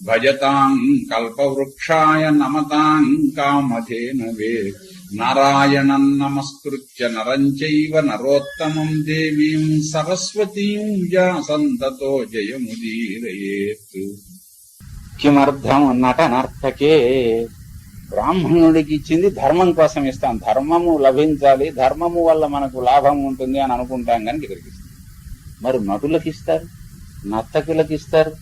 భజతాం కల్పవృక్షాయ నమతాం కామధేనవే నారాయణం నమస్కృత్య నరం చైవ నరోత్తమం దేవీం సరస్వతీం వ్యాసంతతో జయముదీరయేత్ కిమర్థం నటనర్తకే బ్రాహ్మణుడికి ఇచ్చింది ధర్మం కోసం ఇస్తాం. ధర్మము లభించాలి ధర్మము వల్ల మనకు లాభం ఉంటుంది అని అనుకుంటాం కనుక ఇక్కడికి ఇస్తాం మరి నటులకు ఇస్తారు నర్తకులకు ఇస్తారు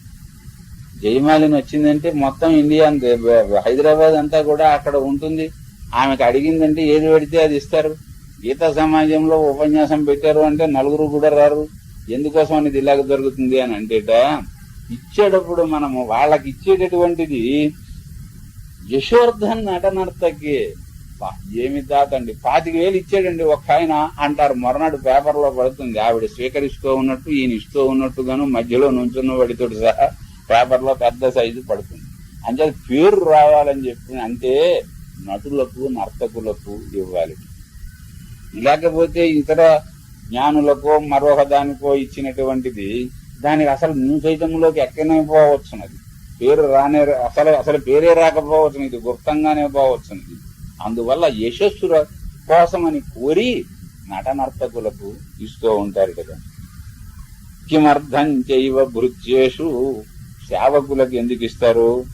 జయమాలిని వచ్చిందంటే మొత్తం ఇండియా హైదరాబాద్ అంతా కూడా అక్కడ ఉంటుంది. ఆమెకు అడిగిందంటే ఏది పెడితే అది ఇస్తారు. గీతా సమాజంలో ఉపన్యాసం పెట్టారు అంటే నలుగురు కూడా రారు. ఎందుకోసం అనేది ఇలాగ దొరుకుతుంది అని అంటేట ఇచ్చేటప్పుడు మనము వాళ్ళకి ఇచ్చేటటువంటిది యశోర్ధన్ నటనర్తకి ఏమి దాతండి పాతిక వేలు ఇచ్చాడండి ఒక ఆయన అంటారు. మరునాడు పేపర్లో పడుతుంది. ఆవిడ స్వీకరిస్తూ ఉన్నట్టు ఈయన ఇస్తూ ఉన్నట్టుగాను మధ్యలో నుంచున్న వాడితోటి సహా పేపర్లో పెద్ద సైజు పడుతుంది. అంటే పేరు రావాలని చెప్పి అంటే నటులకు నర్తకులకు ఇవ్వాలి. లేకపోతే ఇతర జ్ఞానులకో మరొక దానికో ఇచ్చినటువంటిది దానికి అసలు న్యూసైతంలోకి ఎక్కనే పోవచ్చున్నది పేరు రానే అసలు అసలు పేరే రాకపోవచ్చు ఇది గుప్తంగానే పోవచ్చున్నది అందువల్ల యశస్సు కోసమని కోరి నట నర్తకులకు ఇస్తూ ఉంటారు కదా. కిమర్థం చైవ భృత్యేషు సేవకులకు ఎందుకు ఇస్తారు?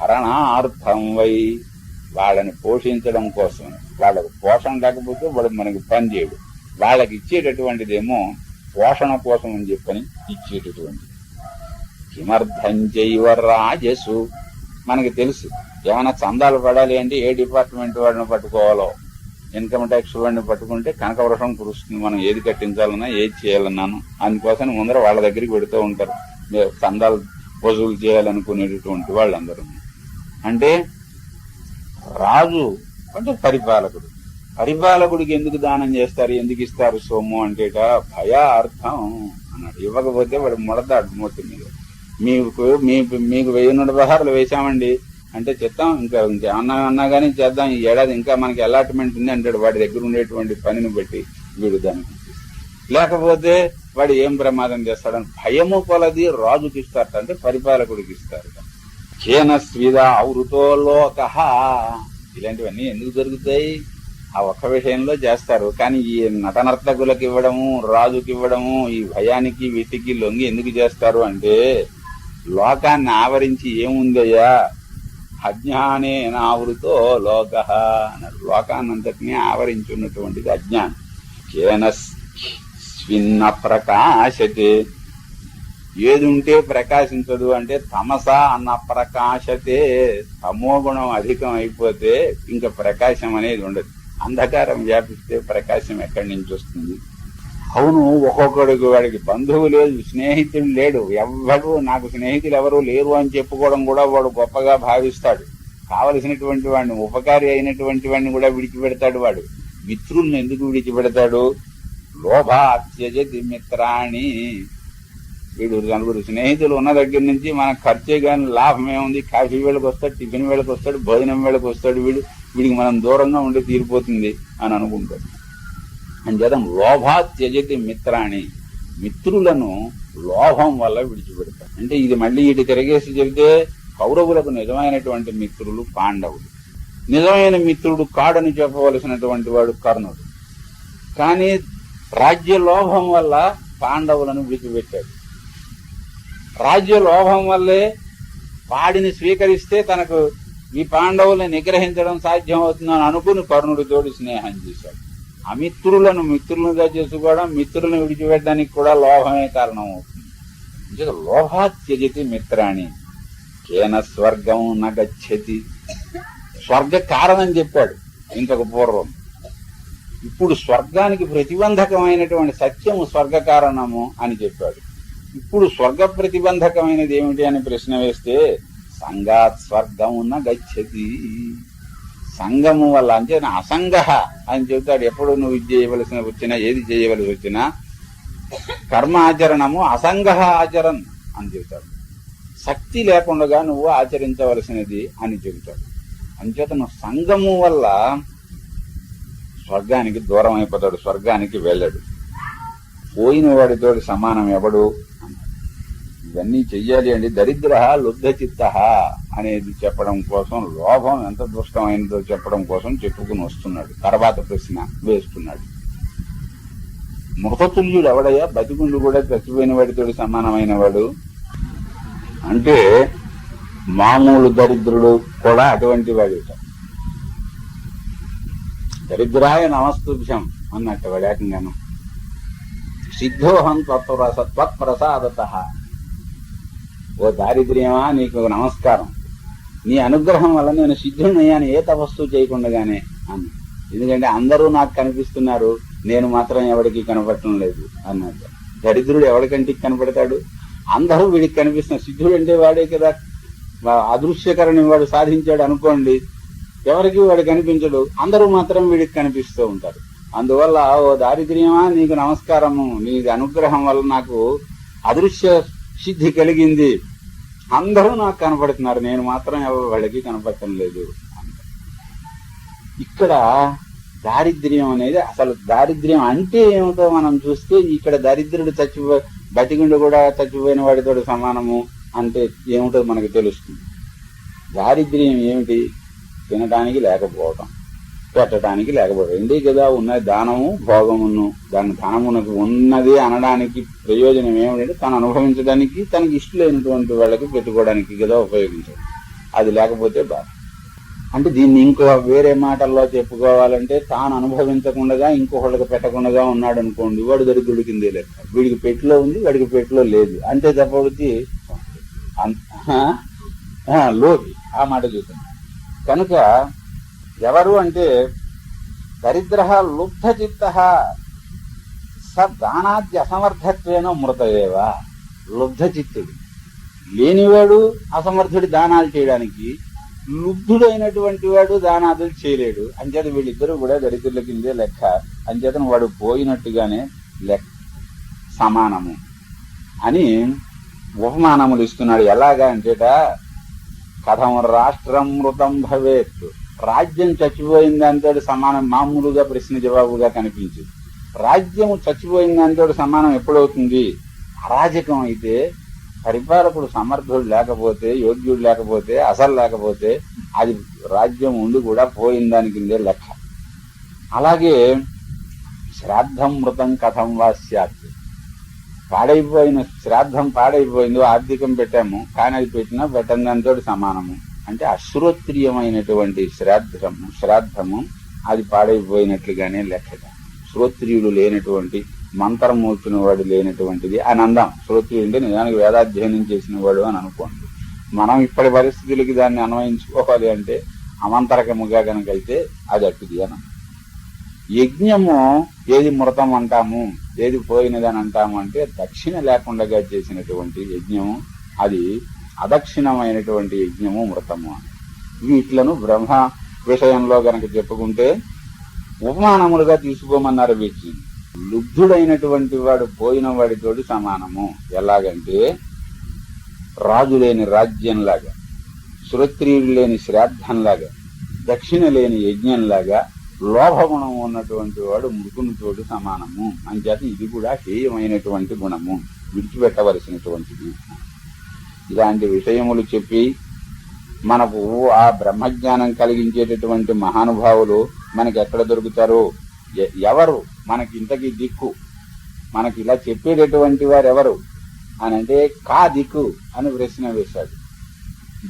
భరణార్థం వై వాళ్ళని పోషించడం కోసం. వాళ్ళకు పోషణ లేకపోతే వాడు మనకి పని చేయడు. వాళ్ళకి ఇచ్చేటటువంటిదేమో పోషణ కోసం అని చెప్పని ఇచ్చేటటువంటి కిమర్థం చైవ రాజసు. మనకి తెలుసు. ఏమైనా చందాలు పడాలి అంటే ఏ డిపార్ట్మెంట్ వాడిని పట్టుకోవాలో? ఇన్కమ్ ట్యాక్స్ వాడిని పట్టుకుంటే కనకవృషం కురుస్తుంది. మనం ఏది కట్టించాలన్నా ఏది చేయాలన్నాను. అందుకోసం ముందర వాళ్ళ దగ్గరికి పెడుతూ ఉంటారు. మీరు చందాలు వసూలు చేయాలనుకునేటటువంటి వాళ్ళందరూ. అంటే రాజు అంటే పరిపాలకుడు. పరిపాలకుడికి ఎందుకు దానం చేస్తారు ఎందుకు ఇస్తారు సోము అంటేట భయార్థం అన్నాడు. ఇవ్వకపోతే వాడు ముడతాడు మూర్తి మీద. మీకు మీకు మీకు వెయ్యి నూట పదహారులు వేశామండి అంటే చెప్తాం ఇంకా ఇంకేమన్నా అన్నా కానీ చేద్దాం. ఈ ఏడాది ఇంకా మనకి అలాట్మెంట్ ఉంది అంటాడు. వాడి దగ్గర ఉండేటువంటి పనిని బట్టి వీడు దానికి. లేకపోతే వాడు ఏం ప్రమాదం చేస్తాడని భయము కొలది రాజుకి ఇస్తారట అంటే పరిపాలకుడికి ఇస్తారు. కేన స్విద ఆవృతో లోక. ఇలాంటివన్నీ ఎందుకు జరుగుతాయి? ఆ ఒక్క విషయంలో చేస్తారు. కానీ ఈ నటనర్తకులకు ఇవ్వడము రాజుకి ఇవ్వడము ఈ భయానికి వీటికి లొంగి ఎందుకు చేస్తారు అంటే లోకాన్ని ఆవరించి ఏముందయ్యా? అజ్ఞానే నావృతో లోక అన్నాడు లోకాన్నంతటినీ ఆవరించి ఉన్నటువంటిది అజ్ఞానం కేన భిన్న ప్రకాశతే. ఏది ఉంటే ప్రకాశించదు అంటే తమస అన్న ప్రకాశతే. తమో గుణం అధికం అయిపోతే ఇంకా ప్రకాశం అనేది ఉండదు. అంధకారం వ్యాపిస్తే ప్రకాశం ఎక్కడి నుంచి వస్తుంది? అవును ఒక్కొక్కడికి వాడికి బంధువు లేదు స్నేహితుడు లేడు. ఎవ్వడు నాకు స్నేహితులు ఎవరు లేరు అని చెప్పుకోవడం కూడా వాడు గొప్పగా భావిస్తాడు. కావలసినటువంటి వాడిని ఉపకారి అయినటువంటి వాడిని కూడా విడిచిపెడతాడు వాడు. మిత్రుల్ని ఎందుకు విడిచిపెడతాడు? లోభాత్యజతి మిత్రాణి. వీడు నలుగురు స్నేహితులు ఉన్న దగ్గర నుంచి మనకు ఖర్చే కానీ లాభమే ఉంది కాఫీ వేళకు వస్తాడు టిఫిన్ వేళకు వస్తాడు భోజనం వేళకు వస్తాడు వీడు. వీడికి మనం దూరంగా ఉండి తీరిపోతుంది అని అనుకుంటాడు. అంచేత లోభా త్యజతి మిత్రాణి మిత్రులను లోభం వల్ల విడిచిపెడతాడు. అంటే ఇది మళ్ళీ ఇటు తిరగేసి చెబితే కౌరవులకు నిజమైనటువంటి మిత్రులు పాండవులు. నిజమైన మిత్రుడు కాడని చెప్పవలసినటువంటి వాడు కర్ణుడు. కానీ రాజ్య లోభం వల్ల పాండవులను విడిచిపెట్టాడు. రాజ్య లోభం వల్లే వాడిని స్వీకరిస్తే తనకు ఈ పాండవుల్ని నిగ్రహించడం సాధ్యం అవుతుందని అనుకుని కర్ణుడితోటి స్నేహం చేశాడు. అమిత్రులను మిత్రులుగా చేసుకోవడం మిత్రులను విడిచిపెట్టడానికి కూడా లోభమే కారణం అవుతుంది నిజంగా లోభాత్యజతి మిత్రాణి కేన స్వర్గం నగచ్చతి. స్వర్గ కారణం చెప్పాడు ఇంతకు పూర్వం. ఇప్పుడు స్వర్గానికి ప్రతిబంధకమైనటువంటి సత్యము స్వర్గ కారణము అని చెప్పాడు. ఇప్పుడు స్వర్గ ప్రతిబంధకమైనది ఏమిటి అని ప్రశ్న వేస్తే సంఘాత్ స్వర్గం ఉన్న గచ్చతి వల్ల అంటే అసంగ అని చెబుతాడు. ఎప్పుడు నువ్వు ఇది చేయవలసిన వచ్చినా ఏది చేయవలసి వచ్చినా కర్మ ఆచరణము అసంగ ఆచరణ అని చెబుతాడు. శక్తి లేకుండా నువ్వు ఆచరించవలసినది అని చెబుతాడు. అంచేతను సంగము వల్ల స్వర్గానికి దూరం అయిపోతాడు స్వర్గానికి వెళ్ళడు. పోయిన వాడితో సమానం ఎవడు? ఇవన్నీ చెయ్యాలి అండి దరిద్ర లుబ్ధ చిత్త అనేది చెప్పడం కోసం లోభం ఎంత దుష్టమైనదో చెప్పడం కోసం చెప్పుకుని వస్తున్నాడు. తర్వాత ప్రశ్న వేస్తున్నాడు. మృతతుల్యుడు ఎవడయ్యా? బతికుండు కూడా చచ్చిపోయిన వాడితో సమానమైన వాడు అంటే మామూలు దరిద్రుడు కూడా అటువంటి వాడు దరిద్రాయ నమస్తుభ్యం అన్నట్టు వాడు సిద్ధోహం త్వత్ప్రస త్వత్ప్రసాదత ఓ దారిద్ర్యమా నీకు నమస్కారం. నీ అనుగ్రహం వల్ల నేను సిద్ధునయ్యాను ఏ తపస్సు చేయకుండానే అన్న. ఎందుకంటే అందరూ నాకు కనిపిస్తున్నారు నేను మాత్రం ఎవరికి కనపడటం లేదు అన్నట్టు. దరిద్రుడు ఎవరికంటికి కనపడతాడు? అందరూ వీడికి కనిపిస్తున్నారు సిద్ధుడు అంటే వాడే కదా. అదృశ్యకరణి వాడు సాధించాడు అనుకోండి ఎవరికి వాడు కనిపించడు అందరూ మాత్రం వీడికి కనిపిస్తూ ఉంటారు. అందువల్ల ఓ దారిద్ర్యమా నీకు నమస్కారము నీ అనుగ్రహం వల్ల నాకు అదృశ్య సిద్ధి కలిగింది. అందరూ నాకు కనపడుతున్నారు నేను మాత్రం ఎవరు వాళ్ళకి కనపడటం లేదు. ఇక్కడ దారిద్ర్యం అనేది అసలు దారిద్ర్యం అంటే ఏమిటో మనం చూస్తే ఇక్కడ దరిద్రుడు చచ్చిపో బతికుండు కూడా చచ్చిపోయిన వాడితో సమానము అంటే ఏమిటో మనకు తెలుస్తుంది. దారిద్ర్యం ఏమిటి? తినడానికి లేకపోవటం పెట్టడానికి లేకపోవడం రెండే కదా ఉన్నది దానము భోగమును దాని ధనమునకు ఉన్నది అనడానికి ప్రయోజనం ఏమిటంటే తను అనుభవించడానికి తనకి ఇష్టమైనటువంటి వాళ్ళకి పెట్టుకోవడానికి కదా ఉపయోగించడం. అది లేకపోతే బాధ. అంటే దీన్ని ఇంకో వేరే మాటల్లో చెప్పుకోవాలంటే తాను అనుభవించకుండా ఇంకొకళ్ళకి పెట్టకుండా ఉన్నాడు అనుకోండి వాడు దరిద్రుడి కిందే లెక్క వీడికి పెట్టులో ఉంది వాడికి పెట్టులో లేదు. అంతే తప్పటి లోకి. ఆ మాట చూద్దాం. కనుక ఎవరు అంటే దరిద్ర లుబ్ధచిత్త స దానాద్య అసమర్థత్వేన మృతయేవ. లుబ్ధ చిత్తుడు లేనివాడు అసమర్థుడి దానాలు చేయడానికి లుబ్ధుడైనటువంటి వాడు దానాదులు చేయలేడు. అంచేత వీళ్ళిద్దరూ కూడా దరిద్రుల కిందే లెక్క. అంచేతను వాడు పోయినట్టుగానే లెక్క. సమానము అని ఉపమానములు ఇస్తున్నాడు. ఎలాగా అంటేట కథం రాష్ట్రం మృతం భవేత్. రాజ్యం చచ్చిపోయింది అంతటి సమానం మామూలుగా ప్రశ్న జవాబుగా కనిపించింది. రాజ్యం చచ్చిపోయింది అంతటి సమానం ఎప్పుడవుతుంది? అరాజకం అయితే పరిపాలకుడు సమర్థుడు లేకపోతే యోగ్యుడు లేకపోతే అసలు లేకపోతే అది రాజ్యం ఉండి కూడా పోయిన దాని కిందే లెక్క. అలాగే శ్రాద్ధం మృతం కథం వా స్యాత్. పాడైపోయిన శ్రాద్ధం పాడైపోయిందో ఆర్థికం పెట్టాము కానీ అది పెట్టినా పెట్టని దాంతో సమానము. అంటే అశ్రోత్రియమైనటువంటి శ్రాద్ధము శ్రాద్ధము అది పాడైపోయినట్లుగానే లెక్కట శ్రోత్రియుడు లేనటువంటి మంత్రమూర్చిన వాడు లేనటువంటిది అని అందాం. శ్రోత్రియుడు అంటే నిజానికి వేదాధ్యయనం చేసిన వాడు అని అనుకోండి. మనం ఇప్పటి పరిస్థితులకి దాన్ని అన్వయించుకోవాలి అంటే అమంతరకముగా కనుక అయితే అది అట్టుది అని యజ్ఞము ఏది మృతం అంటాము ఏది పోయినదని అంటాము అంటే దక్షిణ లేకుండా చేసినటువంటి యజ్ఞము అది అదక్షిణమైనటువంటి యజ్ఞము మృతము అని. వీటిలను బ్రహ్మ విషయంలో గనక చెప్పుకుంటే ఉపమానములుగా తీసుకోమన్నారు వీటిని. లుబ్ధుడైనటువంటి వాడు పోయిన వాడితోటి సమానము. ఎలాగంటే రాజు లేని రాజ్యంలాగా శ్రోత్రియుడు లేని శ్రాద్ధంలాగా దక్షిణ లేని యజ్ఞంలాగా లోభగుణం ఉన్నటువంటి వాడు మృతునితోటి సమానము. అంచేత ఇది కూడా హేయమైనటువంటి గుణము. విడిచిపెట్టవలసినటువంటిది. ఇలాంటి విషయములు చెప్పి మనకు ఆ బ్రహ్మజ్ఞానం కలిగించేటటువంటి మహానుభావులు మనకి ఎక్కడ దొరుకుతారు? ఎవరు? మనకి ఇంతకీ దిక్కు. మనకి ఇలా చెప్పేటటువంటి వారు ఎవరు అని అంటే కా దిక్కు అని ప్రశ్న వేశాడు.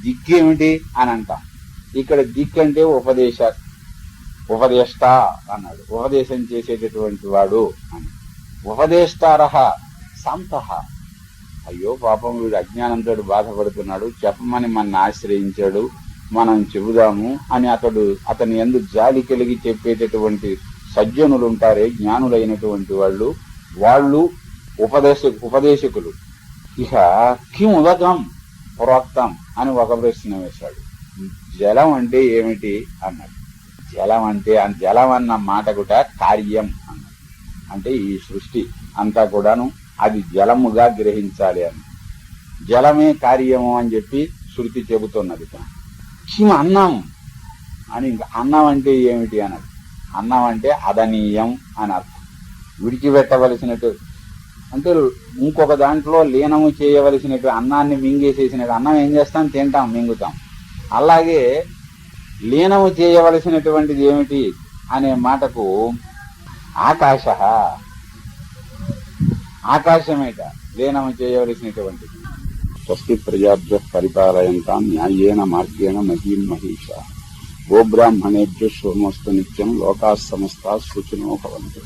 దిక్కు ఏమిటి అని అంటాం. ఇక్కడ దిక్కు అంటే ఉపదేశాలు. ఉపదేష్ట అన్నాడు ఉపదేశం చేసేటటువంటి వాడు అని. ఉపదేష్టారహ సంత. అయ్యో పాపం వీడు అజ్ఞానంతో బాధపడుతున్నాడు. చెప్పమని మన ఆశ్రయించాడు. మనం చెబుదాము అని అతడు అతని ఎందు జాలి కలిగి చెప్పేటటువంటి సజ్జనులు ఉంటారే జ్ఞానులైనటువంటి వాళ్ళు. వాళ్ళు ఉపదేశ ఉపదేశకులు. ఇక కిం ఉదకం ప్రోక్తం అని ఒక ప్రశ్న వేశాడు. జలం అంటే ఏమిటి? అన్నాడు. జలం అంటే జలం అన్న మాట కూడా కార్యం అంటే ఈ సృష్టి అంతా కూడాను అది జలముగా గ్రహించాలి అని. జలమే కార్యము అని చెప్పి శృతి చెబుతున్నది కిం అన్నం అని ఇంకా అన్నం అంటే ఏమిటి అన్నది? అన్నం అంటే అదనీయం అని అర్థం. విడిచిపెట్టవలసినట్టు అంటే ఇంకొక దాంట్లో లీనము చేయవలసినట్టు అన్నాన్ని మింగేసేసినట్టు అన్నం ఏం చేస్తాం? తింటాం మింగుతాం. అలాగే లీనము చేయవలసినటువంటిది ఏమిటి అనే మాటకు ఆకాశ. ఆకాశమేట లీనము చేయవలసినటువంటిది. స్వస్తి ప్రజాభ్య పరిపాలయంతాం న్యాయేన మార్గేణ మహీం మహిష. గోబ్రాహ్మణేభ్య శుభమస్తు నిత్యం లోకా సమస్త సూచనో భవంతు.